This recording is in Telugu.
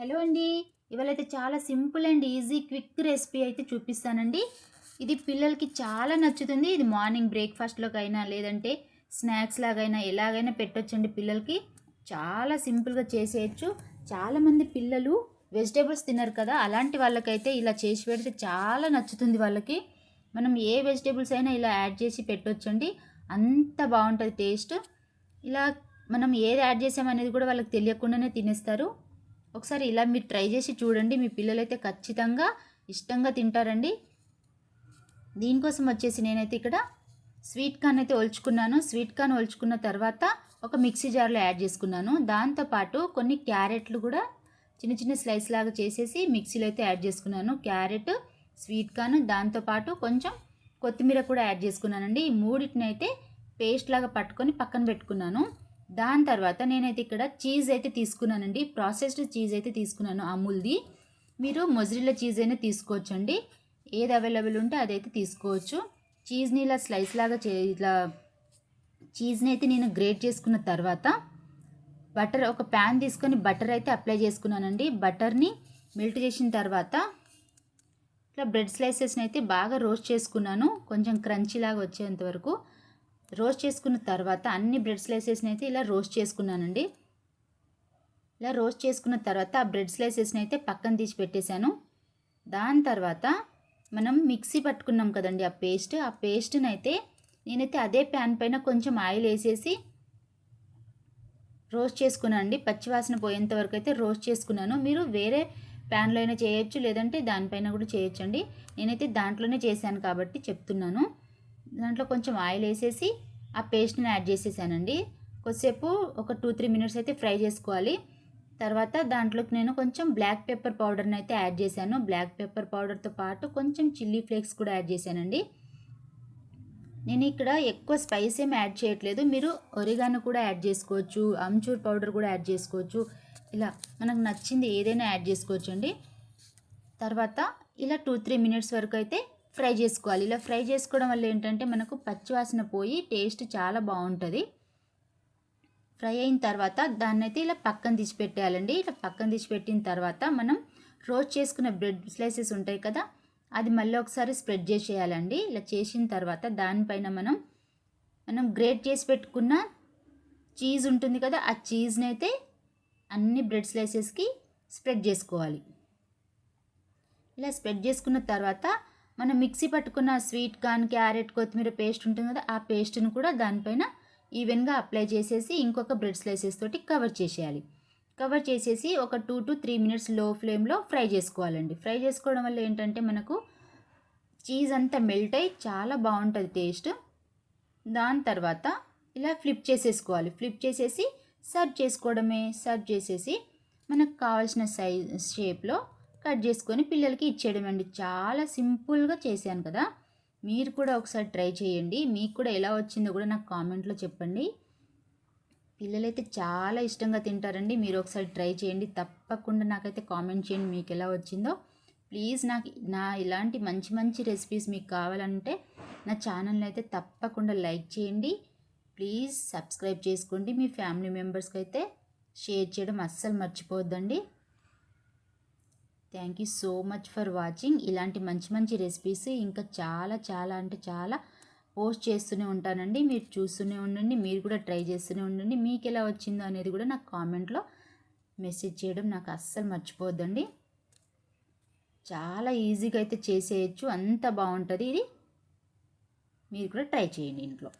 హలో అండి. ఇవాళైతే చాలా simple and easy quick recipe అయితే చూపిస్తానండి. ఇది పిల్లలకి చాలా నచ్చుతుంది. ఇది మార్నింగ్ బ్రేక్ఫాస్ట్లోకైనా లేదంటే స్నాక్స్ లాగైనా ఎలాగైనా పెట్టొచ్చండి పిల్లలకి. చాలా సింపుల్గా చేసేయచ్చు. చాలామంది పిల్లలు వెజిటేబుల్స్ తినరు కదా అలాంటి వాళ్ళకైతే ఇలా చేసి పెడితే చాలా నచ్చుతుంది వాళ్ళకి. మనం ఏ వెజిటేబుల్స్ అయినా ఇలా యాడ్ చేసి పెట్టొచ్చండి. అంత బాగుంటుంది టేస్ట్. ఇలా మనం ఏది యాడ్ చేసామనేది కూడా వాళ్ళకి తెలియకుండానే తినేస్తారు. ఒకసారి ఇలా మీరు ట్రై చేసి చూడండి. మీ పిల్లలైతే ఖచ్చితంగా ఇష్టంగా తింటారండి. దీనికోసం వచ్చేసి నేనైతే ఇక్కడ స్వీట్ కార్న్ అయితే ఒలుచుకున్నాను. స్వీట్ కార్న్ ఒలుచుకున్న తర్వాత ఒక మిక్సీ జార్లో యాడ్ చేసుకున్నాను. దాంతోపాటు కొన్ని క్యారెట్లు కూడా చిన్న చిన్న స్లైస్ లాగా చేసేసి మిక్సీలో అయితే యాడ్ చేసుకున్నాను. క్యారెట్ స్వీట్ కార్న్ దాంతోపాటు కొంచెం కొత్తిమీర కూడా యాడ్ చేసుకున్నానండి. ఈ మూడింటిని అయితే పేస్ట్ లాగా పట్టుకొని పక్కన పెట్టుకున్నాను. దాని తర్వాత నేనైతే ఇక్కడ చీజ్ అయితే తీసుకున్నానండి. ప్రాసెస్డ్ చీజ్ అయితే తీసుకున్నాను అమూల్ది. మీరు మొజరిల్లా చీజ్ అయినా తీసుకోవచ్చండి. ఏది అవైలబుల్ ఉంటే అదైతే తీసుకోవచ్చు. చీజ్ని ఇలా స్లైస్ లాగా చే ఇట్లా చీజ్ని అయితే నేను గ్రేట్ చేసుకున్న తర్వాత బటర్ ఒక ప్యాన్ తీసుకొని బటర్ అయితే అప్లై చేసుకున్నానండి. బటర్ని మెల్ట్ చేసిన తర్వాత ఇట్లా బ్రెడ్ స్లైసెస్ని అయితే బాగా రోస్ట్ చేసుకున్నాను. కొంచెం క్రంచీ లాగా వచ్చేంత వరకు. రోస్ట్ చేసుకున్న తర్వాత అన్ని బ్రెడ్ స్లైసెస్ని అయితే ఇలా రోస్ట్ చేసుకున్నానండి. ఇలా రోస్ట్ చేసుకున్న తర్వాత ఆ బ్రెడ్ స్లైసెస్ని అయితే పక్కన తీసి పెట్టేశాను. దాని తర్వాత మనం మిక్సీ పట్టుకున్నాం కదండి ఆ పేస్ట్. ఆ పేస్ట్ని అయితే నేనైతే అదే ప్యాన్ పైన కొంచెం ఆయిల్ వేసేసి రోస్ట్ చేసుకున్నాను అండి పచ్చివాసన పోయేంత వరకు అయితే రోస్ట్ చేసుకున్నాను. మీరు వేరే ప్యాన్లో అయినా చేయొచ్చు లేదంటే దానిపైన కూడా చేయొచ్చండి. నేనైతే దాంట్లోనే చేశాను కాబట్టి చెప్తున్నాను. దాంట్లో కొంచెం ఆయిల్ వేసేసి ఆ పేస్ట్ని యాడ్ చేసేసానండి. కొద్దిసేపు ఒక టూ త్రీ మినిట్స్ అయితే ఫ్రై చేసుకోవాలి. తర్వాత దాంట్లోకి నేను కొంచెం బ్లాక్ పెప్పర్ పౌడర్ని అయితే యాడ్ చేశాను. బ్లాక్ పెప్పర్ పౌడర్తో పాటు కొంచెం చిల్లీ ఫ్లేక్స్ కూడా యాడ్ చేశానండి. నేను ఇక్కడ ఎక్కువ స్పైస్ ఏమి యాడ్ చేయట్లేదు. మీరు ఒరిగాను కూడా యాడ్ చేసుకోవచ్చు అమ్చూర్ పౌడర్ కూడా యాడ్ చేసుకోవచ్చు. ఇలా మనకు నచ్చింది ఏదైనా యాడ్ చేసుకోవచ్చు అండి తర్వాత ఇలా టూ త్రీ మినిట్స్ వరకు అయితే ఫ్రై చేసుకోవాలి. ఇలా ఫ్రై చేసుకోవడం వల్ల ఏంటంటే మనకు పచ్చివాసన పోయి టేస్ట్ చాలా బాగుంటుంది. ఫ్రై అయిన తర్వాత దాన్ని అయితే ఇలా పక్కన తీసి పెట్టేయాలండి. ఇలా పక్కన తీసి పెట్టిన తర్వాత మనం రోస్ట్ చేసుకున్న బ్రెడ్ స్లైసెస్ ఉంటాయి కదా అది మళ్ళీ ఒకసారి స్ప్రెడ్ చేసేయాలండి. ఇలా చేసిన తర్వాత దానిపైన మనం మనం గ్రేట్ చేసి పెట్టుకున్న చీజ్ ఉంటుంది కదా ఆ చీజ్ని అయితే అన్ని బ్రెడ్ స్లైసెస్కి స్ప్రెడ్ చేసుకోవాలి. ఇలా స్ప్రెడ్ చేసుకున్న తర్వాత మనం మిక్సీ పట్టుకున్న స్వీట్ కార్న్ క్యారెట్ కొత్తిమీర పేస్ట్ ఉంటుంది కదా ఆ పేస్ట్ని కూడా దానిపైన ఈవెన్గా అప్లై చేసేసి ఇంకొక బ్రెడ్ స్లైసెస్ తోటి కవర్ చేసేయాలి. కవర్ చేసేసి ఒక టూ టు త్రీ మినిట్స్లో ఫ్లేమ్లో ఫ్రై చేసుకోవాలండి. ఫ్రై చేసుకోవడం వల్ల ఏంటంటే మనకు చీజ్ అంతా మెల్ట్ అయ్యి చాలా బాగుంటుంది టేస్ట్. దాని తర్వాత ఇలా ఫ్లిప్ చేసేసుకోవాలి. ఫ్లిప్ చేసేసి సర్వ్ చేసుకోవడమే సర్వ్ చేసేసి మనకు కావాల్సిన సైజ్ షేప్లో కట్ చేసుకొని పిల్లలకి ఇచ్చేయడం అండి చాలా సింపుల్గా చేశాను కదా. మీరు కూడా ఒకసారి ట్రై చేయండి. మీకు కూడా ఎలా వచ్చిందో కూడా నాకు కామెంట్లో చెప్పండి. పిల్లలైతే చాలా ఇష్టంగా తింటారండి. మీరు ఒకసారి ట్రై చేయండి. తప్పకుండా నాకైతే కామెంట్ చేయండి మీకు ఎలా వచ్చిందో. ప్లీజ్ నాకు నా ఇలాంటి మంచి మంచి రెసిపీస్ మీకు కావాలంటే నా ఛానల్ని అయితే తప్పకుండా లైక్ చేయండి. ప్లీజ్ సబ్స్క్రైబ్ చేసుకోండి. మీ ఫ్యామిలీ మెంబర్స్కి అయితే షేర్ చేయడం అస్సలు మర్చిపోవద్దండి. Thank you so much for watching ఇలాంటి మంచి మంచి రెసిపీస్ ఇంకా చాలా చాలా అంటే చాలా పోస్ట్ చేస్తూనే ఉంటానండి. మీరు చూస్తూనే ఉండండి. మీరు కూడా ట్రై చేస్తూనే ఉండండి. మీకు ఎలా వచ్చిందో అనేది కూడా నాకు కామెంట్లో మెసేజ్ చేయడం నాకు అస్సలు మర్చిపోద్దండి చాలా ఈజీగా అయితే చేసేయచ్చు. అంత బాగుంటుంది. ఇది మీరు కూడా ట్రై చేయండి ఇంట్లో.